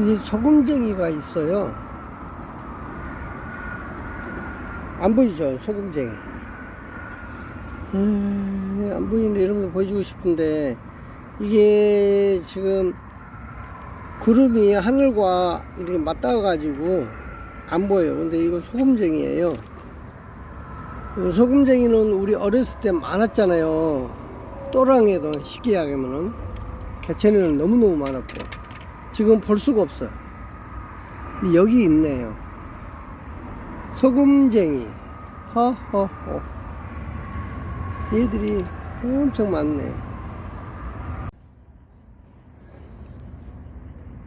이 소금쟁이가 있어요. 안 보이죠? 소금쟁이. 음, 안 보이는데 이런 거 보여주고 싶은데, 이게 지금 구름이 하늘과 이렇게 맞닿아가지고 안 보여요. 근데 이건 소금쟁이에요. 이 소금쟁이는 우리 어렸을 때 많았잖아요. 또랑에도 시기하게면은. 개천에는 너무너무 많았고. 지금 볼 수가 없어요. 여기 있네요. 소금쟁이. 허허허. 얘들이 엄청 많네.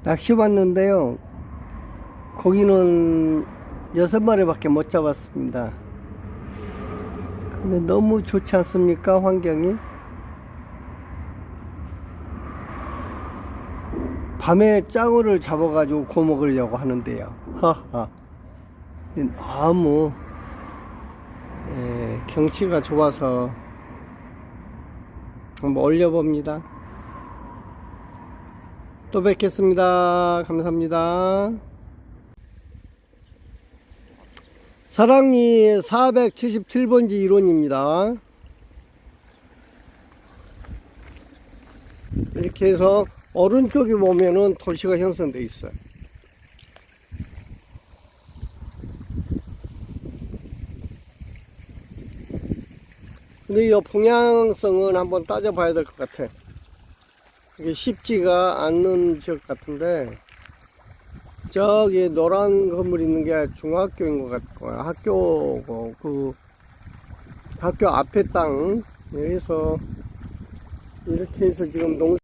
낚시 왔는데요. 고기는 여섯 마리밖에 못 잡았습니다. 근데 너무 좋지 않습니까? 환경이? 밤에 짱어를 잡아가지고 구워 먹으려고 하는데요. 하하. 근데 너무 예, 경치가 좋아서 한번 올려봅니다. 또 뵙겠습니다. 감사합니다. 사랑니 477번지 1원입니다. 이렇게 해서 오른쪽에 보면은 도시가 형성되어 있어요. 근데 이 풍향성은 한번 따져봐야 될 것 같아. 이게 쉽지가 않는 지역 같은데, 저기 노란 건물 있는 게 중학교인 것 같고요. 학교고, 그, 학교 앞에 땅, 여기서, 이렇게 해서 지금 농,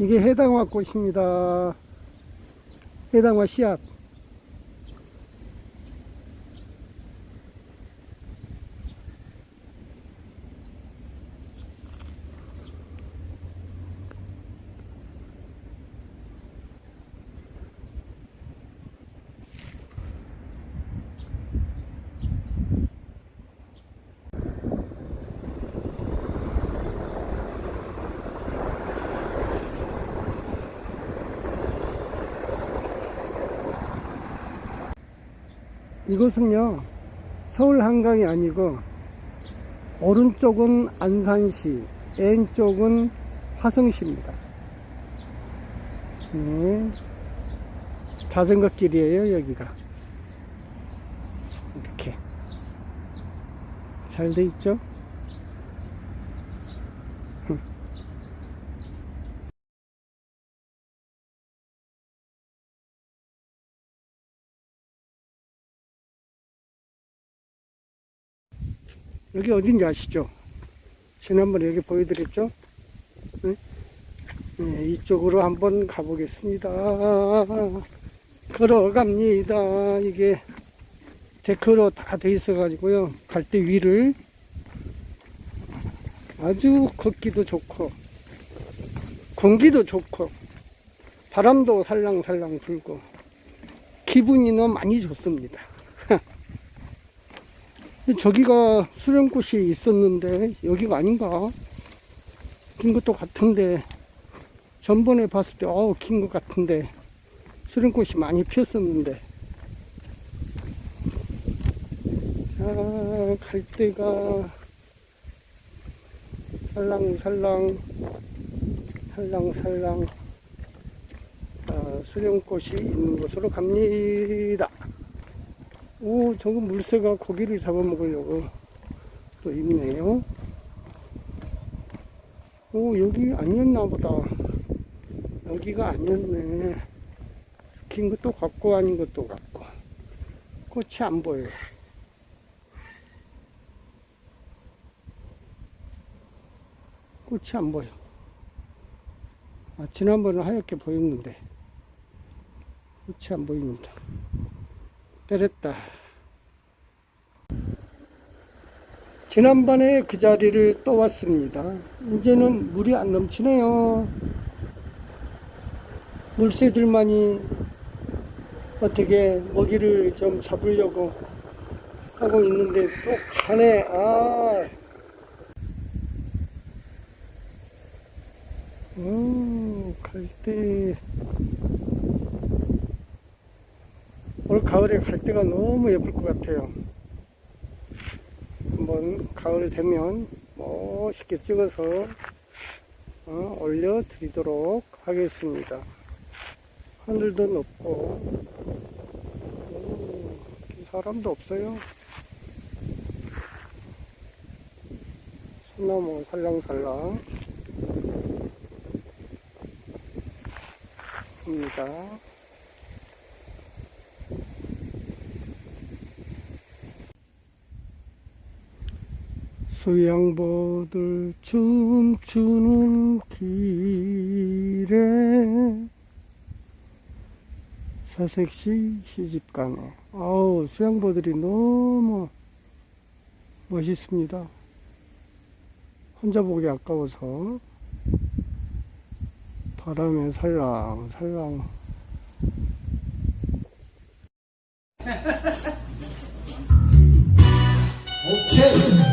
이게 해당화 꽃입니다. 해당화 씨앗. 이곳은요, 서울 한강이 아니고, 오른쪽은 안산시, 왼쪽은 화성시입니다. 네. 자전거 길이에요, 여기가. 이렇게. 잘 돼 있죠? 여기 어딘지 아시죠? 지난번에 여기 보여드렸죠? 네? 네, 이쪽으로 한번 가보겠습니다. 걸어갑니다. 이게 데크로 다 돼 있어가지고요. 갈 때 위를 아주 걷기도 좋고, 공기도 좋고, 바람도 살랑살랑 불고, 기분이 너무 많이 좋습니다. 저기가 수령꽃이 있었는데 여기가 아닌가? 긴 것도 같은데 전번에 봤을 때 어우 긴 것 같은데 수령꽃이 많이 피었었는데 아 갈대가 살랑살랑 살랑살랑 아, 수령꽃이 있는 곳으로 갑니다. 오, 저거 물새가 고기를 잡아먹으려고 또 있네요. 오, 여기 아니었나 보다. 여기가 아니었네. 긴 것도 같고 아닌 것도 같고. 꽃이 안 보여요. 꽃이 안 보여. 아, 지난번은 하얗게 보였는데 끝이 안 보입니다. 때렸다. 지난번에 그 자리를 또 왔습니다. 이제는 물이 안 넘치네요. 물새들만이 어떻게 먹이를 좀 잡으려고 하고 있는데 또 가네. 아. 오, 갈대. 가을에 갈대가 너무 예쁠 것 같아요. 한번 가을 되면 멋있게 찍어서 어, 올려드리도록 하겠습니다. 하늘도 높고 오, 사람도 없어요. 소나무 살랑살랑 입니다. 수양보들 춤추는 길에 사색시 시집가네. 아우 수양보들이 너무 멋있습니다. 혼자 보기 아까워서 바람에 살랑 살랑 오케이.